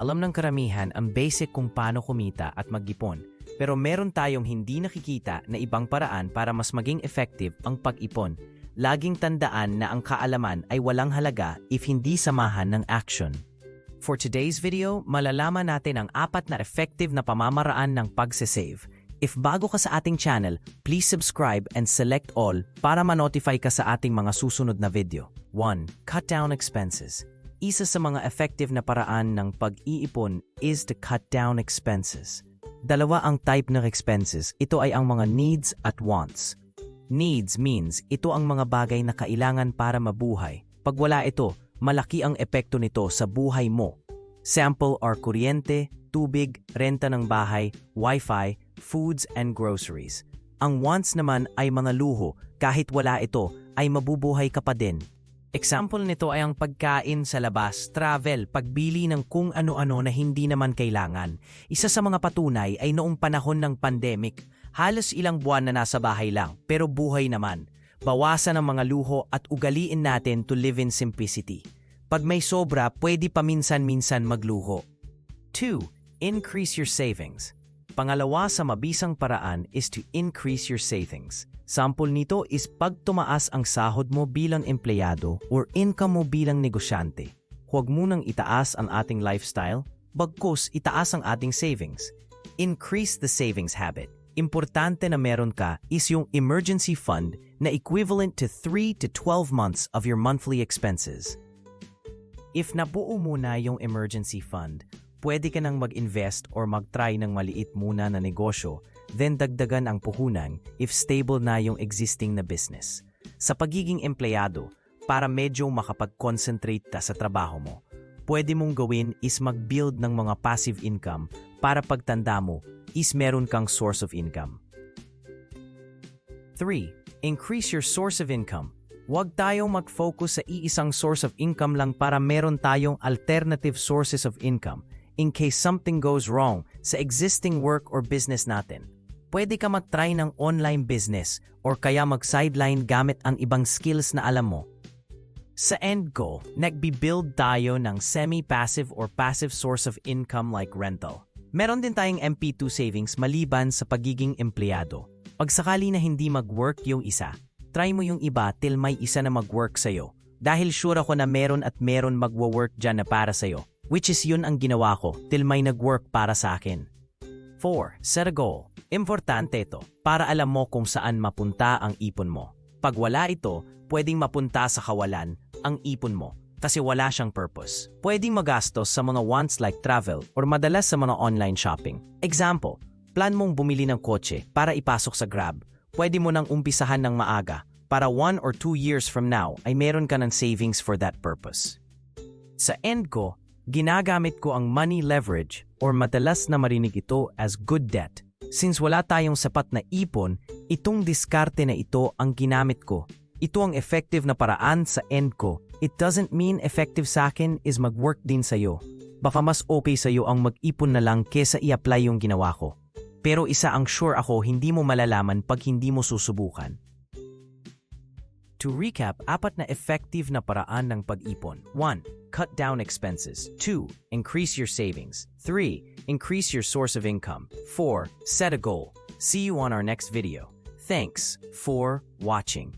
Alam ng karamihan ang basic kung paano kumita at mag-ipon. Pero meron tayong hindi nakikita na ibang paraan para mas maging effective ang pag-ipon. Laging tandaan na ang kaalaman ay walang halaga if hindi samahan ng action. For today's video, malalaman natin ang apat na effective na pamamaraan ng pagsisave. If bago ka sa ating channel, please subscribe and select all para ma-notify ka sa ating mga susunod na video. 1. Cut down expenses. Isa sa mga effective na paraan ng pag-iipon is to cut down expenses. Dalawa ang type ng expenses. Ito ay ang mga needs at wants. Needs means ito ang mga bagay na kailangan para mabuhay. Pag wala ito, malaki ang epekto nito sa buhay mo. Sample are kuryente, tubig, renta ng bahay, wifi, foods and groceries. Ang wants naman ay mga luho, kahit wala ito ay mabubuhay ka pa din. Example nito ay ang pagkain sa labas, travel, pagbili ng kung ano-ano na hindi naman kailangan. Isa sa mga patunay ay noong panahon ng pandemic, halos ilang buwan na nasa bahay lang, pero buhay naman. Bawasan ang mga luho at ugaliin natin to live in simplicity. Pag may sobra, pwede paminsan-minsan magluho. 2. Increase your savings. Pangalawa sa mabisang paraan is to increase your savings. Sample nito is pag tumaas ang sahod mo bilang empleyado or income mo bilang negosyante. Huwag munang itaas ang ating lifestyle, bagkus itaas ang ating savings. Increase the savings habit. Importante na meron ka is yung emergency fund na equivalent to 3 to 12 months of your monthly expenses. If nabuo muna yung emergency fund, pwede ka nang mag-invest or mag-try ng maliit muna na negosyo, then dagdagan ang puhunan if stable na yung existing na business. Sa pagiging empleyado, para medyo makapag-concentrate ka sa trabaho mo, pwede mong gawin is mag-build ng mga passive income para pagtanda mo is meron kang source of income. 3. Increase your source of income. Huwag tayong mag-focus sa iisang source of income lang para meron tayong alternative sources of income in case something goes wrong sa existing work or business natin. Pwede ka mag-try ng online business or kaya mag-sideline gamit ang ibang skills na alam mo. Sa end goal, nagbi-build tayo ng semi-passive or passive source of income like rental. Meron din tayong MP2 savings maliban sa pagiging empleyado. Pag sakali na hindi mag-work yung isa, try mo yung iba till may isa na mag-work sa'yo. Dahil sure ako na meron at meron magwo-work dyan na para sa'yo. Which is yun ang ginawa ko till may nag-work para sa akin. 4. Set a goal. Importante ito para alam mo kung saan mapunta ang ipon mo. Pag wala ito, pwedeng mapunta sa kawalan ang ipon mo kasi wala siyang purpose. Pwedeng magastos sa mga wants like travel or madalas sa mga online shopping. Example, plan mong bumili ng kotse para ipasok sa Grab. Pwede mo nang umpisahan ng maaga para 1 or 2 years from now ay meron ka ng savings for that purpose. Sa end ko, ginagamit ko ang money leverage or madalas na marinig ito as good debt. Since wala tayong sapat na ipon, itong diskarte na ito ang ginamit ko. Ito ang effective na paraan sa end ko. It doesn't mean effective sa akin is mag-work din sa'yo. Baka mas okay sa'yo ang mag-ipon na lang kesa i-apply yung ginawa ko. Pero isa ang sure ako hindi mo malalaman pag hindi mo susubukan. To recap, apat na effective na paraan ng pag-ipon. 1. Cut down expenses. 2. Increase your savings. 3. Increase your source of income. 4. Set a goal. See you on our next video. Thanks for watching.